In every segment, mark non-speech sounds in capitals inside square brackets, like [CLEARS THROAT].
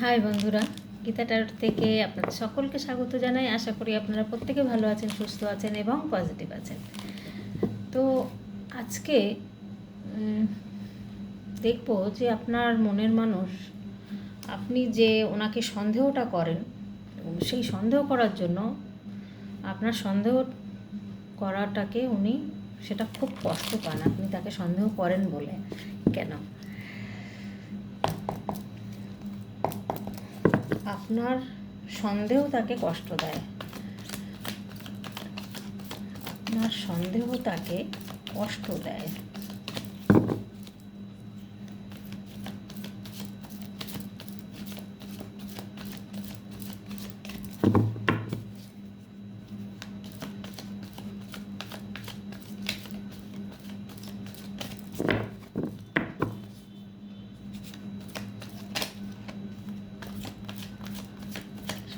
High বন্ধুরা, গীতা টার থেকে আপনাদের সকলকে স্বাগত জানাই। আশা করি আপনারা প্রত্যেকে ভালো আছেন, সুস্থ আছেন এবং পজিটিভ আছেন। তো আজকে দেখব যে আপনার মনের মানুষ, আপনি যে ওনাকে সন্দেহটা করেন সেই সন্দেহ করার জন্য আপনার সন্দেহ করাটাকে উনি সেটা খুব কষ্ট পান। আপনি তাকে সন্দেহ করেন বলে। কেন? আপনার সন্দেহ তাকে কষ্ট দেয়। আপনার সন্দেহ তাকে কষ্ট দেয়।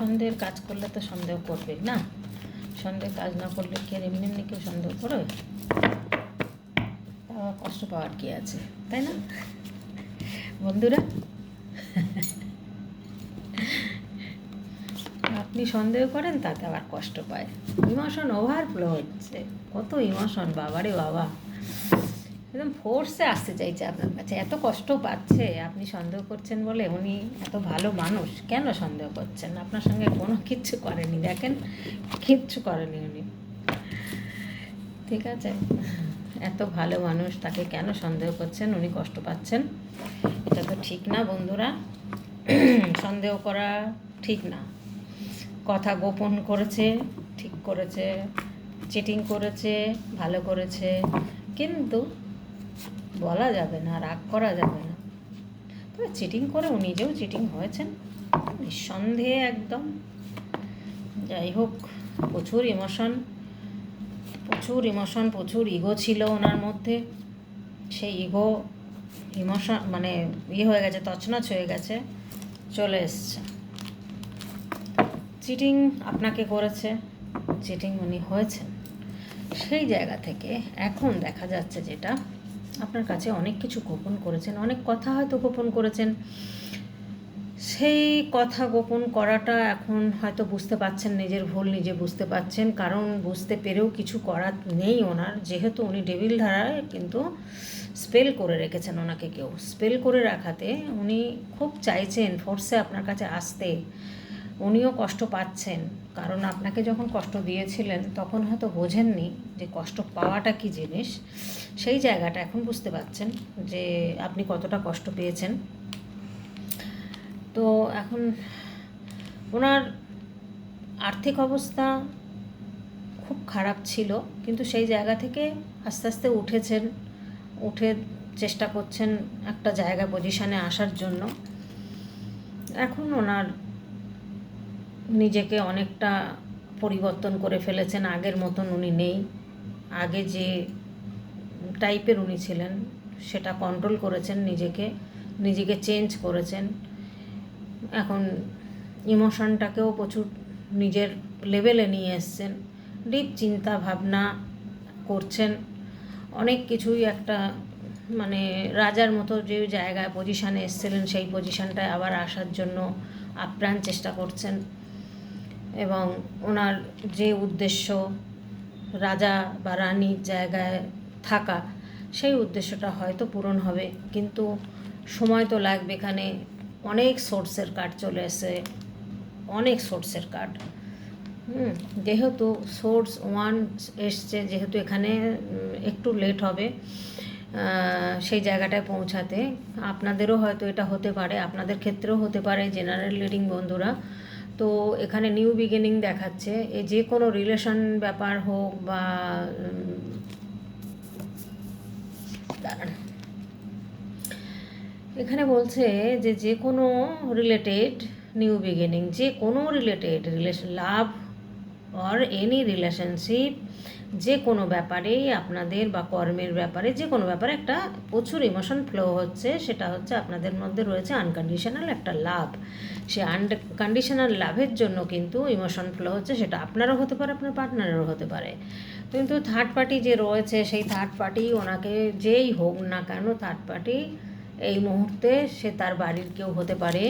সন্দেহের কাজ করলে তো সন্দেহ করবে না? সন্দেহ কাজ না করলে কি আর এমনি এমনি কেউ সন্দেহ আবার কষ্ট পাওয়ার কি আছে, তাই না? বন্ধুরা, আপনি সন্দেহ করেন তাতে আবার কষ্ট পায়। ইমোশন ওভারফ্লো হচ্ছে। কত ইমোশন বাবারে বাবা। একদম ফোর্সে আসতে চাইছে আপনার কাছে। এত কষ্ট পাচ্ছে, আপনি সন্দেহ করছেন বলে উনি এত ভালো মানুষ, কেন সন্দেহ করছেন? আপনার সঙ্গে কোনো কিচ্ছু করেনি, দেখেন, কিচ্ছু করেনি উনি। ঠিক আছে? এত ভালো মানুষ, তাকে কেন সন্দেহ করছেন? উনি কষ্ট পাচ্ছেন। এটা তো ঠিক না বন্ধুরা। সন্দেহ করা ঠিক না। কথা গোপন করেছে, ঠিক করেছে চিটিং করেছে, ভালো করেছে। কিন্তু বলা যাবে না, রাগ করা যাবে না। তবে চিটিং করে ও নিজেও চিটিং হয়েছেন, নিঃসন্দেহে একদম। যাই হোক, প্রচুর ইমোশন প্রচুর ইমোশন প্রচুর ইগো ছিল ওনার মধ্যে। সেই ইগো ইমোশন মানে ইয়ে হয়ে গেছে, তছনছ হয়ে গেছে, চলে এসছে। চিটিং আপনাকে করেছে চিটিং উনি হয়েছেন। সেই জায়গা থেকে এখন দেখা যাচ্ছে যেটা আপনার কাছে অনেক কিছু গোপন করেছেন, অনেক কথা হয়তো গোপন করেছেন। সেই কথা গোপন করাটা এখন হয়তো বুঝতে পাচ্ছেন নিজের ভুল নিজে বুঝতে পাচ্ছেন কারণ বুঝতে পেরেও কিছু করার নেই ওনার। যেহেতু উনি ডেভিল ধারায় কিন্তু স্পেল করে রেখেছেন ওনাকে কেউ। স্পেল করে রাখাতে উনি খুব চাইছেন ফোর্সে আপনার কাছে আসতে। উনিও কষ্ট পাচ্ছেন। কারণ আপনাকে যখন কষ্ট দিয়েছিলেন, তখন হয়তো বোঝেননি যে কষ্ট পাওয়াটা কি জিনিস। সেই জায়গাটা এখন বুঝতে পারছেন যে আপনি কতটা কষ্ট পেয়েছেন। তো এখন ওনার আর্থিক অবস্থা খুব খারাপ ছিল, কিন্তু সেই জায়গা থেকে আস্তে আস্তে উঠেছেন, উঠে চেষ্টা করছেন একটা জায়গা পজিশানে আসার জন্য। এখন ওনার নিজেকে অনেকটা পরিবর্তন করে ফেলেছেন, আগের মতন উনি নেই। আগে যে টাইপের উনি ছিলেন, সেটা কন্ট্রোল করেছেন নিজেকে নিজেকে চেঞ্জ করেছেন। এখন ইমোশনটাকেও প্রচুর নিজের লেভেলে নিয়ে এসছেন। ডিপ চিন্তা ভাবনা করছেন। অনেক কিছুই একটা মানে রাজার মতো যে জায়গায় পজিশানে এসছিলেন, সেই পজিশানটায় আবার আসার জন্য আপ্রাণ চেষ্টা করছেন। এবং ওনার যে উদ্দেশ্য রাজা বা রানীর জায়গায় থাকা, সেই উদ্দেশ্যটা হয়তো পূরণ হবে। কিন্তু সময় তো লাগবে এখানে। অনেক সোর্সের কার্ড চলে এসে অনেক সোর্সের কার্ড। হুম, যেহেতু সোর্স ওয়ান এসছে, যেহেতু এখানে একটু লেট হবে সেই জায়গাটায় পৌঁছাতে। আপনাদেরও হয়তো এটা হতে পারে, আপনাদের ক্ষেত্রেও হতে পারে, জেনারেল লিডিং বন্ধুরা। তো এখানে নিউ বিগিনিং দেখাচ্ছে। এ যে কোনো রিলেশন ব্যাপার হোক বা এখানে বলছে যে যে কোনো রিলেটেড নিউ বিগিনিং যে কোনো related relation love or any relationship যে কোনো ব্যাপারেই আপনাদের বা কর্মের ব্যাপারে যে কোনো ব্যাপারে একটা প্রচুর ইমোশন ফ্লো হচ্ছে, সেটা হচ্ছে আপনাদের মধ্যে রয়েছে আনকন্ডিশনাল একটা লাভ সে আনকন্ডিশনাল লাভের জন্য কিন্তু ইমোশন ফ্লো হচ্ছে, সেটা আপনারও হতে পারে, আপনার পার্টনারেরও হতে পারে। কিন্তু থার্ড পার্টি যে রয়েছে, সেই থার্ড পার্টি ওনাকে যেই হোক না কেন থার্ড পার্টি এই মুহূর্তে সে তার বাড়ির কেউ হতে পারে।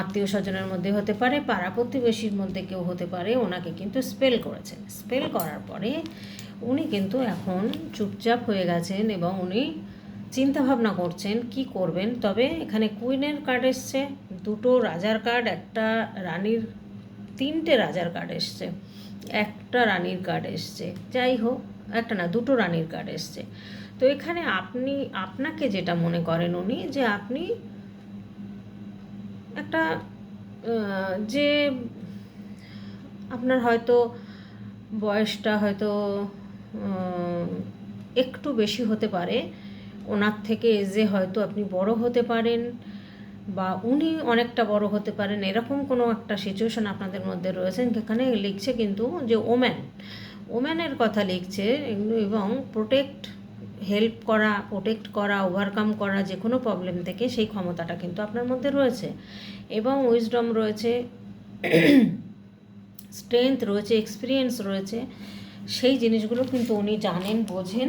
আত্মীয় স্বজনের মধ্যে হতে পারে, পাড়া প্রতিবেশীর মধ্যে কেউ হতে পারে, ওনাকে কিন্তু স্পেল করেছেন। স্পেল করার পরে উনি কিন্তু এখন চুপচাপ হয়ে গেছেন এবং উনি চিন্তা ভাবনা করছেন, কি করবেন? তবে এখানে কুইনের কার্ড এসছে, দুটো রাজার কার্ড, একটা রানীর, তিনটে রাজার কার্ড এসছে, একটা রানীর কার্ড এসছে। যাই হোক, একটা না, দুটো রানীর কার্ড এসছে। তো এখানে আপনি, আপনাকে যেটা মনে করেন উনি, যে আপনি একটা যে আপনার হয়তো বয়সটা হয়তো একটু বেশি হতে পারে, ওনার থেকে এজে হয়তো আপনি বড় হতে পারেন বা উনি অনেকটা বড় হতে পারেন, এরকম কোনো একটা সিচুয়েশন আপনাদের মধ্যে রয়েছেন যেখানে লিখছে কিন্তু যে ওম্যান ওম্যানের কথা লিখছে, এবং প্রোটেক্ট হেল্প করা প্রোটেক্ট করা ওভারকাম করা যে কোনো প্রবলেম থেকে সেই ক্ষমতাটা কিন্তু আপনার মধ্যে রয়েছে। এবং উইজডম রয়েছে স্ট্রেংথ রয়েছে এক্সপিরিয়েন্স রয়েছে, সেই জিনিসগুলো কিন্তু উনি জানেন, বোঝেন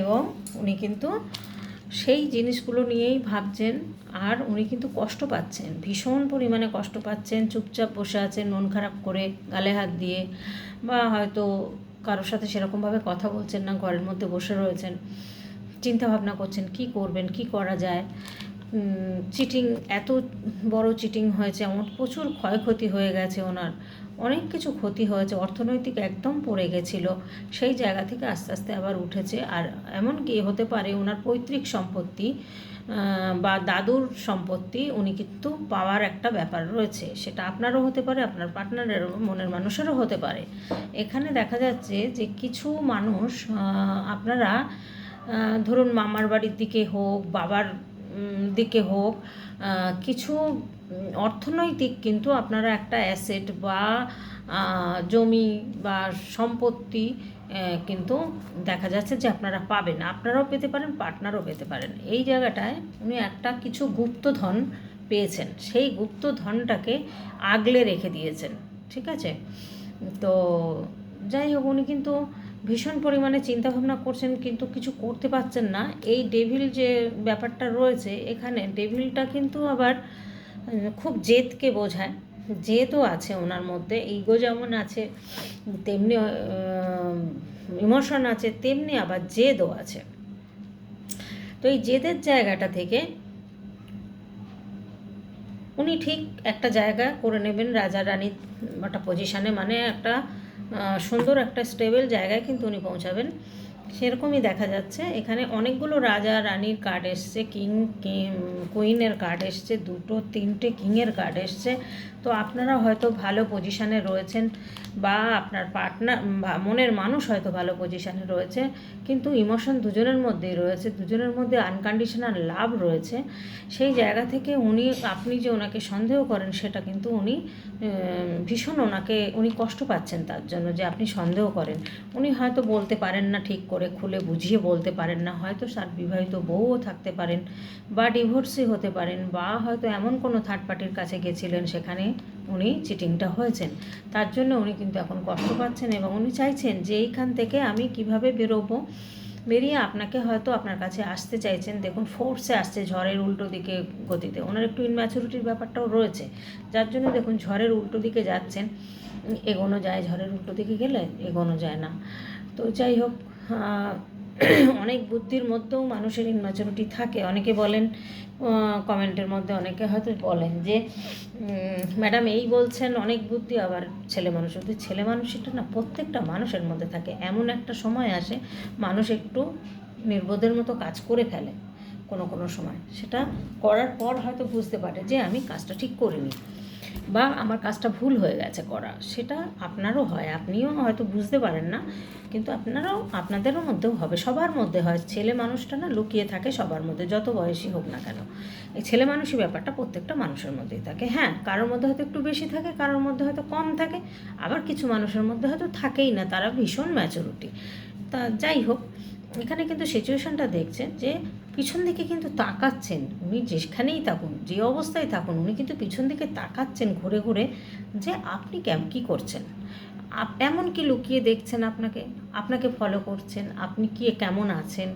এবং উনি কিন্তু সেই জিনিসগুলো নিয়েই ভাবছেন আর উনি কিন্তু কষ্ট পাচ্ছেন, ভীষণ পরিমাণে কষ্ট পাচ্ছেন, চুপচাপ বসে আছেন, মন খারাপ করে গালে হাত দিয়ে বা হয়তো কারোর সাথে সেরকমভাবে কথা বলছেন না, ঘরের মধ্যে বসে রয়েছেন। চিন্তা ভাবনা করছেন, কি করবেন, কি করা যায়? চিটিং এত বড় চিটিং হয়েছে, এমন প্রচুর ক্ষয়ক্ষতি হয়ে গেছে ওনার। অনেক কিছু ক্ষতি হয়েছে, অর্থনৈতিক একদম পড়ে গেছিল, সেই জায়গা থেকে আস্তে আস্তে আবার উঠেছে। আর এমনকি হতে পারে ওনার পৈতৃক সম্পত্তি বা দাদুর সম্পত্তি উনি কিন্তু পাওয়ার একটা ব্যাপার রয়েছে। সেটা আপনারও হতে পারে, আপনার পার্টনারেরও মনের মানুষেরও হতে পারে। এখানে দেখা যাচ্ছে যে কিছু মানুষ আপনারা ধরুন মামার বাড়ির দিকে হোক, বাবার দিকে হোক কিছু অর্থনৈতিক কিন্তু আপনারা একটা অ্যাসেট বা জমি বা সম্পত্তি কিন্তু দেখা যাচ্ছে যে আপনারা পাবেন। আপনারাও পেতে পারেন পার্টনারও পেতে পারেন। এই জায়গাটায় উনি একটা কিছু গুপ্তধন পেয়েছেন। সেই গুপ্তধনটাকে আগলে রেখে দিয়েছেন, ঠিক আছে? তো যাই হোক, উনি কিন্তু ভীষণ পরিমাণে চিন্তাভাবনা করছেন, কিন্তু কিছু করতে পারছেন না। এই ডেভিল যে ব্যাপারটা রয়েছে, এখানে ডেভিলটা কিন্তু আবার খুব জেদকে বোঝায়। জেদও আছে ওনার মধ্যে ইগো যেমন আছে, তেমনি ইমোশন আছে, তেমনি আবার জেদও আছে। তো এই জেদের জায়গাটা থেকে উনি ঠিক একটা জায়গা করে নেবেন রাজা রানীর একটা পজিশানে মানে একটা সুন্দর একটা স্টেবল জায়গায় কিন্তু উনি পৌঁছাবেন। সেরকমই দেখা যাচ্ছে। এখানে অনেকগুলো রাজা রানীর কার্ড এসছে কিং কুইনের কার্ড এসছে, দুটো, তিনটে কিংয়ের কার্ড এসছে। তো আপনারা হয়তো ভালো পজিশানে রয়েছেন বা আপনার পার্টনার মনের মানুষ হয়তো ভালো পজিশানে রয়েছে, কিন্তু ইমোশন দুজনের মধ্যেই রয়েছে। দুজনের মধ্যে আনকন্ডিশনাল লাভ রয়েছে। সেই জায়গা থেকে উনি, আপনি যে ওনাকে সন্দেহ করেন, সেটা কিন্তু উনি ভীষণ ওনাকে, উনি কষ্ট পাচ্ছেন তার জন্য যে আপনি সন্দেহ করেন। উনি হয়তো বলতে পারেন না ঠিক করে। খুলে বুঝিয়ে বলতে পারেন না। হয়তো তার বিবাহিত বউও থাকতে পারেন বা ডিভোর্সি হতে পারেন বা হয়তো এমন কোনো থার্ড পার্টির কাছে গেছিলেন সেখানে উনি চিটিংটা হয়েছেন। তার জন্য উনি কিন্তু এখন কষ্ট পাচ্ছেন এবং উনি চাইছেন যে এইখান থেকে আমি কীভাবে বেরোবো। বেরিয়ে আপনাকে হয়তো আপনার কাছে আসতে চাইছেন। দেখুন ফোর্সে আসছে ঝড়ের উল্টো দিকে গতিতে। ওনার একটু ইনম্যাচুরিটির ব্যাপারটাও রয়েছে। যার জন্য দেখুন, ঝড়ের উল্টো দিকে যাচ্ছেন। এগোনো যায়, ঝড়ের উল্টো দিকে গেলে এগোনো যায় না। তো যাই হোক [CLEARS THROAT] অনেক বুদ্ধির মধ্যেও মানুষের ইনম্যাচুরিটি থাকে। অনেকে বলেন কমেন্টের মধ্যে অনেকে হয়তো বলেন যে ম্যাডাম এই বলছেন, অনেক বুদ্ধি, আবার ছেলে মানুষ। কিন্তু ছেলে মানুষটা না, প্রত্যেকটা মানুষের মধ্যে থাকে। এমন একটা সময় আসে, মানুষ একটু নির্বোধের মতো কাজ করে ফেলে কোনো কোনো সময়। সেটা করার পর হয়তো বুঝতে পারে যে, আমি কাজটা ঠিক করিনি। বা আমার কাজটা ভুল হয়ে গেছে করা, সেটা আপনারও হয়, আপনিও হয়তো বুঝতে পারেন না, কিন্তু আপনারাও, আপনাদেরও মধ্যেও হবে, সবার মধ্যে হয়, ছেলে মানুষটা না লুকিয়ে থাকে সবার মধ্যে, যত বয়সী হোক না কেন, এই ছেলে মানুষই ব্যাপারটা প্রত্যেকটা মানুষের মধ্যেই থাকে হ্যাঁ কারোর মধ্যে হয়তো একটু বেশি থাকে, কারোর মধ্যে হয়তো কম থাকে, আবার কিছু মানুষের মধ্যে হয়তো থাকেই না, তারা ভীষণ ম্যাচুরিটি তা যাই হোক, এখানে কিন্তু সিচুয়েশনটা দেখছেন যে পিছন দিকে কিন্তু তাকাচ্ছেন। উনি যেখানেই থাকুন, যে অবস্থায় থাকুন, উনি কিন্তু পিছন দিকে তাকাচ্ছেন ঘুরে ঘুরে যে আপনি কেম, কী করছেন? এমন কি লুকিয়ে দেখছেন আপনাকে? আপনাকে ফলো করছেন? আপনি কি কেমন আছেন?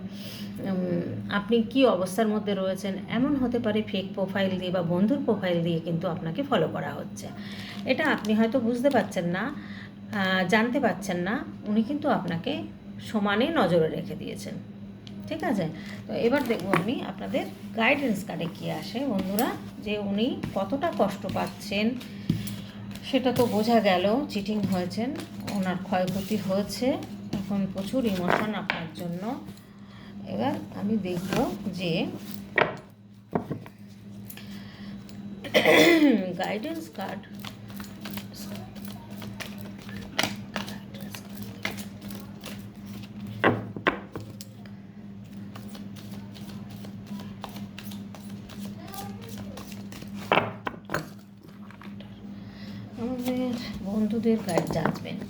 আপনি কি অবস্থার মধ্যে রয়েছেন? এমন হতে পারে ফেক প্রোফাইল দিয়ে বা বন্ধুর প্রোফাইল দিয়ে কিন্তু আপনাকে ফলো করা হচ্ছে। এটা আপনি হয়তো বুঝতে পারছেন না জানতে পারছেন না। উনি কিন্তু আপনাকে সমানে নজরে রেখে দিয়েছেন। ঠিক আছে? তো এবার দেখব আমি আপনাদের গাইডেন্স কার্ডে কী আসে। বন্ধুরা, যে উনি কতটা কষ্ট পাচ্ছেন, সেটা তো বোঝা গেল। চিটিং হয়েছেন, ওনার ক্ষয়ক্ষতি হয়েছে। এখন প্রচুর ইমোশন আপনার জন্য। এবার আমি দেখব যে [COUGHS] গাইডেন্স কার্ড আমাদের বন্ধুদের গাইড জাজমেন্ট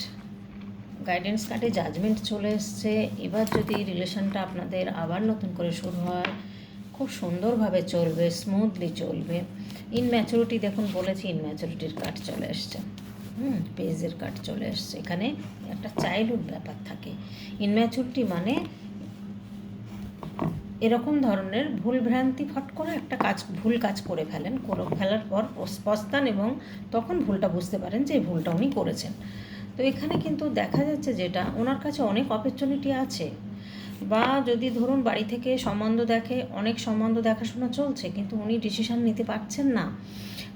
গাইডেন্স কার্ডে জাজমেন্ট চলে এসছে। এবার যদি রিলেশনটা আপনাদের আবার নতুন করে শুরু হয়, খুব সুন্দরভাবে চলবে স্মুথলি চলবে। ইনম্যাচুরিটি দেখুন, বলেছি ইনম্যাচুরিটির কার্ড চলে এসছে। হুম পেজের কার্ড চলে এসছে। এখানে একটা চাইল্ডহুড ব্যাপার থাকে। ইনম্যাচুরিটি মানে এরকম ধরনের ভুল ভ্রান্তি ফট করে একটা কাজ, ভুল কাজ করে ফেলেন। করে ফেলার পর পস- পস্তান এবং তখন ভুলটা বুঝতে পারেন যে এই ভুলটা উনি করেছেন। তো এখানে কিন্তু দেখা যাচ্ছে যেটা, ওনার কাছে অনেক অপরচুনিটি আছে। বা যদি ধরুন বাড়ি থেকে সম্বন্ধ দেখে, অনেক সম্বন্ধ দেখাশোনা চলছে, কিন্তু উনি ডিসিশান নিতে পারছেন না।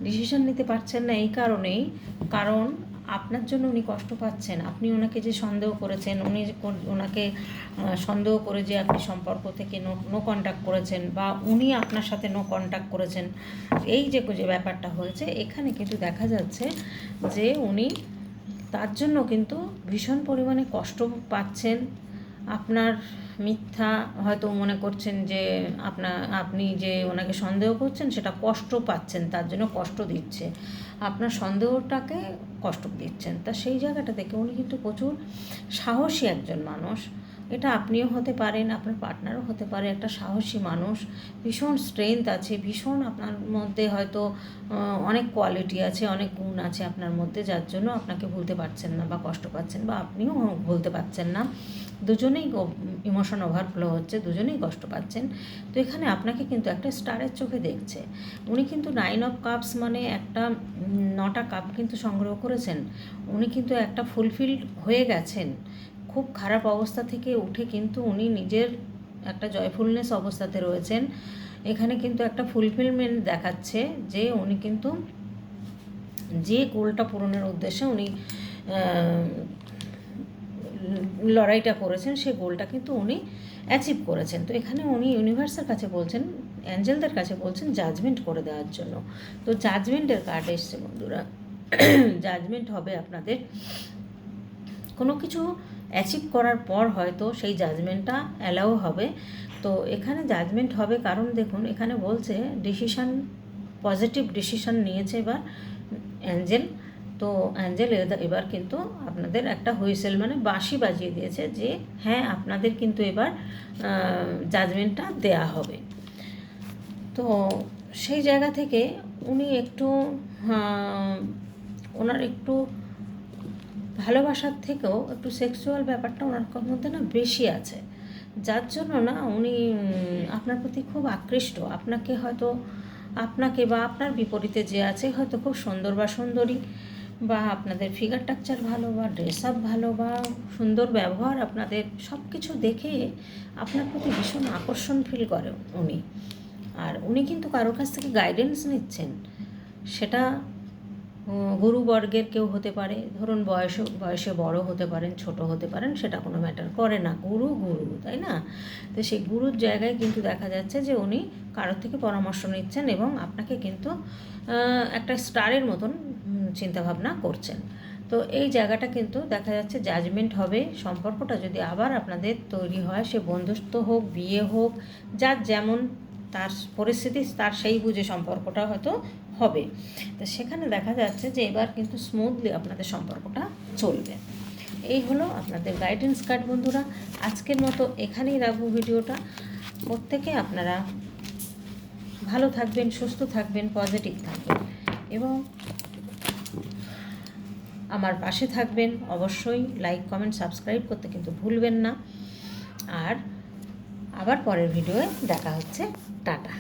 ডিসিশান নিতে পারছেন না এই কারণেই, কারণ আপনার জন্য উনি কষ্ট পাচ্ছেন। আপনি ওনাকে যে সন্দেহ করেছেন, উনি ওনাকে সন্দেহ করে যে আপনি সম্পর্ক থেকে নো নো কন্ট্যাক্ট করেছেন বা উনি আপনার সাথে নো কন্ট্যাক্ট করেছেন, এই যে যে ব্যাপারটা হয়েছে, এখানে কিন্তু দেখা যাচ্ছে যে উনি তার জন্য কিন্তু ভীষণ পরিমাণে কষ্ট পাচ্ছেন। আপনার মিথ্যা হয়তো মনে করছেন যে আপনার আপনি যে ওনাকে সন্দেহ করছেন, সেটা কষ্ট পাচ্ছেন, তার জন্য কষ্ট দিচ্ছে। আপনার সন্দেহটাকে কষ্ট দিচ্ছেন। তা সেই জায়গাটা থেকে উনি কিন্তু প্রচুর সাহসী একজন মানুষ। এটা আপনিও হতে পারেন, আপনার পার্টনারও হতে পারে, একটা সাহসী মানুষ। ভীষণ স্ট্রেংথ আছে, ভীষণ আপনার মধ্যে হয়তো অনেক কোয়ালিটি আছে, অনেক গুণ আছে আপনার মধ্যে, যার জন্য আপনাকে ভুলতে পারছেন না বা কষ্ট পাচ্ছেন বা আপনিও ভুলতে পারছেন না। দুজনেই ইমোশন ওভারফ্লো হচ্ছে, দুজনেই কষ্ট পাচ্ছেন। তো এখানে আপনাকে কিন্তু একটা স্টারের চোখে দেখছে। উনি কিন্তু নাইন অফ কাপস মানে একটা নটা কাপ কিন্তু সংগ্রহ করেছেন। উনি কিন্তু একটা ফুলফিল হয়ে গেছেন। খুব খারাপ অবস্থা থেকে উঠে কিন্তু উনি নিজের একটা জয়ফুলনেস অবস্থাতে রয়েছেন। এখানে কিন্তু একটা ফুলফিলমেন্ট দেখাচ্ছে যে উনি কিন্তু যে গোলটা পূরণের উদ্দেশ্যে উনি লড়াইটা করেছেন সেই গোলটা কিন্তু উনি অ্যাচিভ করেছেন। তো এখানে উনি ইউনিভার্সের কাছে বলছেন অ্যাঞ্জেলদের কাছে বলছেন জাজমেন্ট করে দেওয়ার জন্য। তো জাজমেন্টের কার্ড এসছে বন্ধুরা। [COUGHS] জাজমেন্ট হবে আপনাদের। কোনো কিছু অ্যাচিভ করার পর হয়তো সেই জাজমেন্টটা অ্যালাউ হবে। তো এখানে জাজমেন্ট হবে কারণ দেখুন, এখানে বলছে ডিসিশান পজিটিভ ডিসিশান নিয়েছে এবার অ্যাঞ্জেল তো অ্যাঞ্জেল এবার কিন্তু আপনাদের একটা হুইসেল মানে বাঁশি বাজিয়ে দিয়েছে যে হ্যাঁ আপনাদের কিন্তু এবার জাজমেন্টটা দেয়া হবে। তো সেই জায়গা থেকে উনি একটু ওনার একটু ভালোবাসার থেকেও একটু সেক্সুয়াল ব্যাপারটা ওনার মধ্যে না বেশি আছে। যার জন্য না উনি আপনার প্রতি খুব আকৃষ্ট। আপনাকে হয়তো, আপনাকে বা আপনার বিপরীতে যে আছে, হয়তো খুব সুন্দর বা সুন্দরী। বা আপনাদের ফিগার টাকচার ভালো বা ড্রেস আপ ভালো বা সুন্দর ব্যবহার আপনাদের সব কিছু দেখে আপনার প্রতি ভীষণ আকর্ষণ ফিল করে উনি। আর উনি কিন্তু কারোর কাছ থেকে গাইডেন্স নিচ্ছেন। সেটা গুরুবর্গের কেউ হতে পারে, ধরুন বয়স, বয়সে বড় হতে পারেন, ছোট হতে পারেন, সেটা কোনো ম্যাটার করে না। গুরু গুরু, তাই না? তো সেই গুরুর জায়গায় কিন্তু দেখা যাচ্ছে যে উনি কারোর থেকে পরামর্শ নিচ্ছেন এবং আপনাকে কিন্তু একটা স্টারের মতন চিন্তাভাবনা করছেন। তো এই জায়গাটা কিন্তু দেখা যাচ্ছে জাজমেন্ট হবে। সম্পর্কটা যদি আবার আপনাদের তৈরি হয়, সে বন্ধুত্ব হোক, বিয়ে হোক, যার যেমন তার পরিস্থিতি, তার সেই বুঝে সম্পর্কটা হয়তো হবে। তো সেখানে দেখা যাচ্ছে যে এবার কিন্তু স্মুথলি আপনাদের সম্পর্কটা চলবে। এই হলো আপনাদের গাইডেন্স কার্ড বন্ধুরা। আজকের মতো এখানেই রাখব ভিডিওটা। প্রত্যেকে আপনারা ভালো থাকবেন, সুস্থ থাকবেন পজিটিভ থাকবেন। এবং আমার পাশে থাকবেন। অবশ্যই লাইক কমেন্ট সাবস্ক্রাইব করতে কিন্তু ভুলবেন না। আর আবার পরের ভিডিওয়ে দেখা হচ্ছে। টাটা।